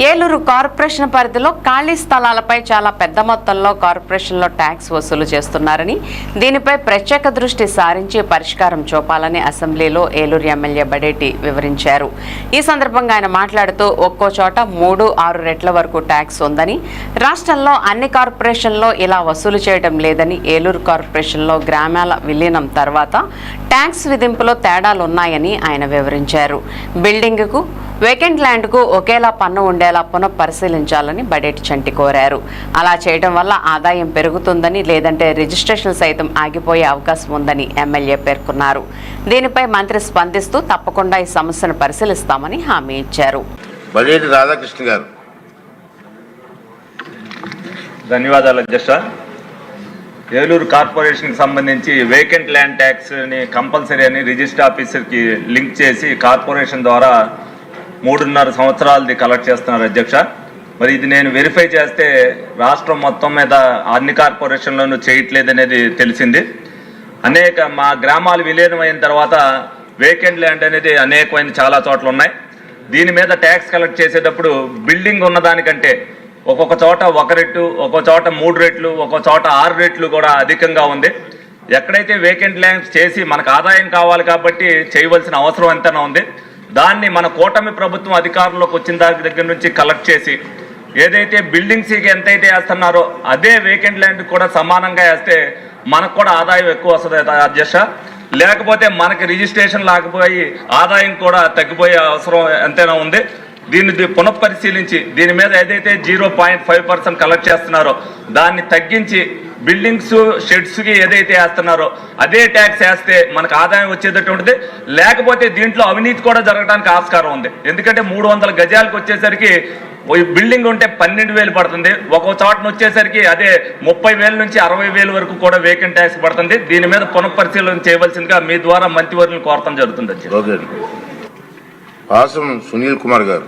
Eluru corporation పరిధిలో ఖాళీ స్థలాలపై చాలా పెద్ద మొత్తంలో కార్పొరేషన్లో ట్యాక్స్ వసూలు చేస్తున్నారని దీనిపై ప్రత్యేక దృష్టి సారించి పరిష్కారం చూపాలని అసెంబ్లీలో ఏలూరు ఎమ్మెల్యే బడేటి వివరించారు. ఈ సందర్భంగా ఆయన మాట్లాడుతూ ఒక్కో చోట మూడు ఆరు రెట్ల వరకు ట్యాక్స్ ఉందని రాష్ట్రంలో అన్ని కార్పొరేషన్లో ఇలా వసూలు చేయడం లేదని ఏలూరు కార్పొరేషన్లో గ్రామాల విలీనం తర్వాత ట్యాక్స్ విధింపులో తేడాలున్నాయని ఆయన వివరించారు. బిల్డింగ్కు వేకెంట్ ల్యాండ్కు ఒకేలా పన్ను ఉండేలా పునఃపరిశీలించాలని బడేటి చంటి కోరారు. అలా చేయడం వల్ల ఆదాయం పెరుగుతుందని లేదంటే రిజిస్ట్రేషన్ సైతం ఆగిపోయే అవకాశం ఉందని ఎమ్మెల్యే పేర్కొన్నారు. దీనిపై మంత్రి స్పందిస్తూ తప్పకుండా ఈ సమస్యను పరిశీలిస్తామని హామీ ఇచ్చారు. బడేటి రాధాకృష్ణ గారు. ధన్యవాదాలు అధ్యక్ష. ఏలూరు కార్పొరేషన్కి సంబంధించి వేకెంట్ ల్యాండ్ ట్యాక్స్ని కంపల్సరీ అని రిజిస్టర్ ఆఫీసర్కి లింక్ చేసి కార్పొరేషన్ ద్వారా మూడున్నర సంవత్సరాలది కలెక్ట్ చేస్తున్నారు అధ్యక్ష. మరి ఇది నేను వెరిఫై చేస్తే రాష్ట్రం మొత్తం మీద అన్ని కార్పొరేషన్లోనూ చేయట్లేదనేది తెలిసింది. అనేక మా గ్రామాలు విలీనమైన తర్వాత వేకెంట్ ల్యాండ్ అనేది అనేకమైన చాలా చోట్ల ఉన్నాయి. దీని మీద ట్యాక్స్ కలెక్ట్ చేసేటప్పుడు బిల్డింగ్ ఉన్నదానికంటే ఒక్కొక్క చోట ఒక రెట్టు ఒక్కొక్క చోట మూడు రెట్లు ఒక్కొక్క చోట ఆరు రెట్లు కూడా అధికంగా ఉంది. ఎక్కడైతే వేకెంట్ ల్యాండ్స్ చేసి మనకు ఆదాయం కావాలి కాబట్టి చేయవలసిన అవసరం ఎంతైనా ఉంది. దాన్ని మన కూటమి ప్రభుత్వం అధికారంలోకి వచ్చిన దాని దగ్గర నుంచి కలెక్ట్ చేసి ఏదైతే బిల్డింగ్స్ ఎంతైతే వేస్తున్నారో అదే వేకెంట్ ల్యాండ్ కూడా సమానంగా వేస్తే మనకు కూడా ఆదాయం ఎక్కువ వస్తుంది అధ్యక్ష. లేకపోతే మనకి రిజిస్ట్రేషన్ లేకపోయి ఆదాయం కూడా తగ్గిపోయే అవసరం ఎంతైనా ఉంది. దీన్ని పునఃపరిశీలించి దీని మీద ఏదైతే zero point five percent collect చేస్తున్నారో దాన్ని తగ్గించి బిల్డింగ్స్ షెడ్స్కి ఏదైతే వేస్తున్నారో అదే ట్యాక్స్ వేస్తే మనకు ఆదాయం వచ్చేటటువంటిది లేకపోతే దీంట్లో అవినీతి కూడా జరగడానికి ఆస్కారం ఉంది. ఎందుకంటే మూడు వందల గజాలకు వచ్చేసరికి బిల్డింగ్ ఉంటే పన్నెండు వేలు పడుతుంది. ఒక్కో చోటన వచ్చేసరికి అదే ముప్పై వేల నుంచి అరవై వేల వరకు కూడా వేకెంట్ ట్యాక్స్ పడుతుంది. దీని మీద పునఃపరిశీలన చేయవలసిందిగా మీ ద్వారా మంత్రివర్యులను కోరటం జరుగుతుంది అధ్యక్ష. సునీల్ కుమార్ గారు